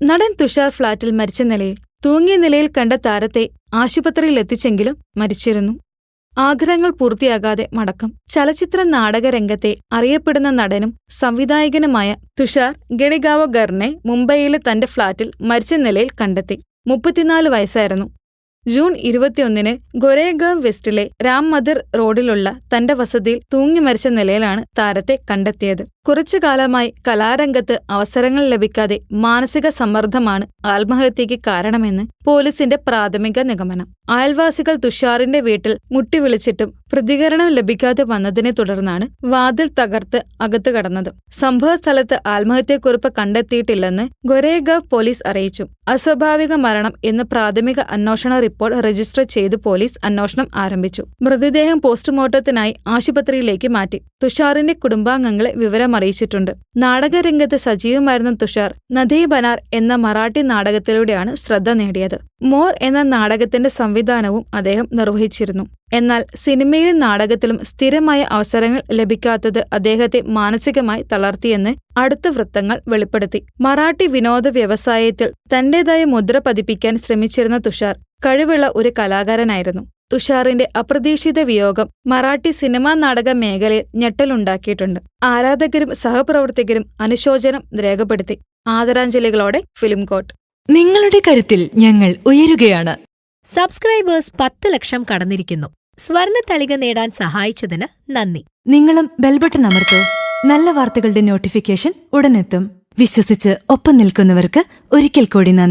നടൻ തുഷാർ ഫ്ളാറ്റിൽ മരിച്ച നിലയിൽ തൂങ്ങിയ നിലയിൽ കണ്ട താരത്തെ ആശുപത്രിയിൽ എത്തിച്ചെങ്കിലും മരിച്ചിരുന്നു. ആഗ്രഹങ്ങൾ പൂർത്തിയാകാതെ മടക്കം. ചലച്ചിത്ര നാടക രംഗത്തെ അറിയപ്പെടുന്ന നടനും സംവിധായകനുമായ തുഷാർ ഗണിഗാവഗറിനെ മുംബൈയിലെ തന്റെ ഫ്ളാറ്റിൽ മരിച്ച നിലയിൽ കണ്ടെത്തി. മുപ്പത്തിനാല് വയസ്സായിരുന്നു. ജൂൺ ഇരുപത്തിയൊന്നിന് ഗൊരേഗാവ് വെസ്റ്റിലെ രാം മദിർ റോഡിലുള്ള തന്റെ വസതിയിൽ തൂങ്ങി മരിച്ച നിലയിലാണ് താരത്തെ കണ്ടെത്തിയത്. കുറച്ചു കാലമായി കലാരംഗത്ത് അവസരങ്ങൾ ലഭിക്കാതെ മാനസിക സമ്മർദ്ദമാണ് ആത്മഹത്യയ്ക്ക് കാരണമെന്ന് പോലീസിന്റെ പ്രാഥമിക നിഗമനം. അയൽവാസികൾ തുഷാറിന്റെ വീട്ടിൽ മുട്ടിവിളിച്ചിട്ടും പ്രതികരണം ലഭിക്കാതെ വന്നതിനെ തുടർന്നാണ് വാതിൽ തകർത്ത് അകത്തു കടന്നത്. സംഭവസ്ഥലത്ത് ആത്മഹത്യക്കുറിപ്പ് കണ്ടെത്തിയിട്ടില്ലെന്ന് ഗൊരേഗാവ് പോലീസ് അറിയിച്ചു. അസ്വാഭാവിക മരണം എന്ന പ്രാഥമിക അന്വേഷണ റിപ്പോർട്ട് രജിസ്റ്റർ ചെയ്ത് പോലീസ് അന്വേഷണം ആരംഭിച്ചു. മൃതദേഹം പോസ്റ്റ്മോർട്ടത്തിനായി ആശുപത്രിയിലേക്ക് മാറ്റി. തുഷാറിന്റെ കുടുംബാംഗങ്ങളെ വിവരമറിയിച്ചിട്ടുണ്ട് നാടകരംഗത്ത് സജീവമായിരുന്ന തുഷാർ നദീ ബനാർ എന്ന മറാഠി നാടകത്തിലൂടെയാണ് ശ്രദ്ധ നേടിയത്. മോർ എന്ന നാടകത്തിന്റെ സംവിധാനവും അദ്ദേഹം നിർവഹിച്ചിരുന്നു. എന്നാൽ സിനിമയിലും നാടകത്തിലും സ്ഥിരമായ അവസരങ്ങൾ ലഭിക്കാത്തത് അദ്ദേഹത്തെ മാനസികമായി തളർത്തിയെന്ന് അടുത്ത വൃത്തങ്ങൾ വെളിപ്പെടുത്തി. മറാഠി വിനോദ വ്യവസായത്തിൽ തന്റേതായ മുദ്ര പതിപ്പിക്കാൻ ശ്രമിച്ചിരുന്ന തുഷാർ കഴിവുള്ള ഒരു കലാകാരനായിരുന്നു. തുഷാറിന്റെ അപ്രതീക്ഷിത വിയോഗം മറാഠി സിനിമാ നാടക മേഖലയിൽ ഞെട്ടലുണ്ടാക്കിയിട്ടുണ്ട്. ആരാധകരും സഹപ്രവർത്തകരും അനുശോചനം രേഖപ്പെടുത്തി. ആദരാഞ്ജലികളോടെ ഫിലിം കോട്ട്. നിങ്ങളുടെ കരുത്തിൽ ഞങ്ങൾ ഉയരുകയാണ്. സബ്സ്ക്രൈബേഴ്സ് പത്ത് ലക്ഷം കടന്നിരിക്കുന്നു. സ്വർണ തളിക നേടാൻ സഹായിച്ചതിന് നന്ദി. നിങ്ങളും ബെൽബട്ടൺ അമർത്തോ. നല്ല വാർത്തകളുടെ നോട്ടിഫിക്കേഷൻ ഉടനെത്തും. വിശ്വസിച്ച് ഒപ്പം നിൽക്കുന്നവർക്ക് ഒരിക്കൽ കൂടി നന്ദി.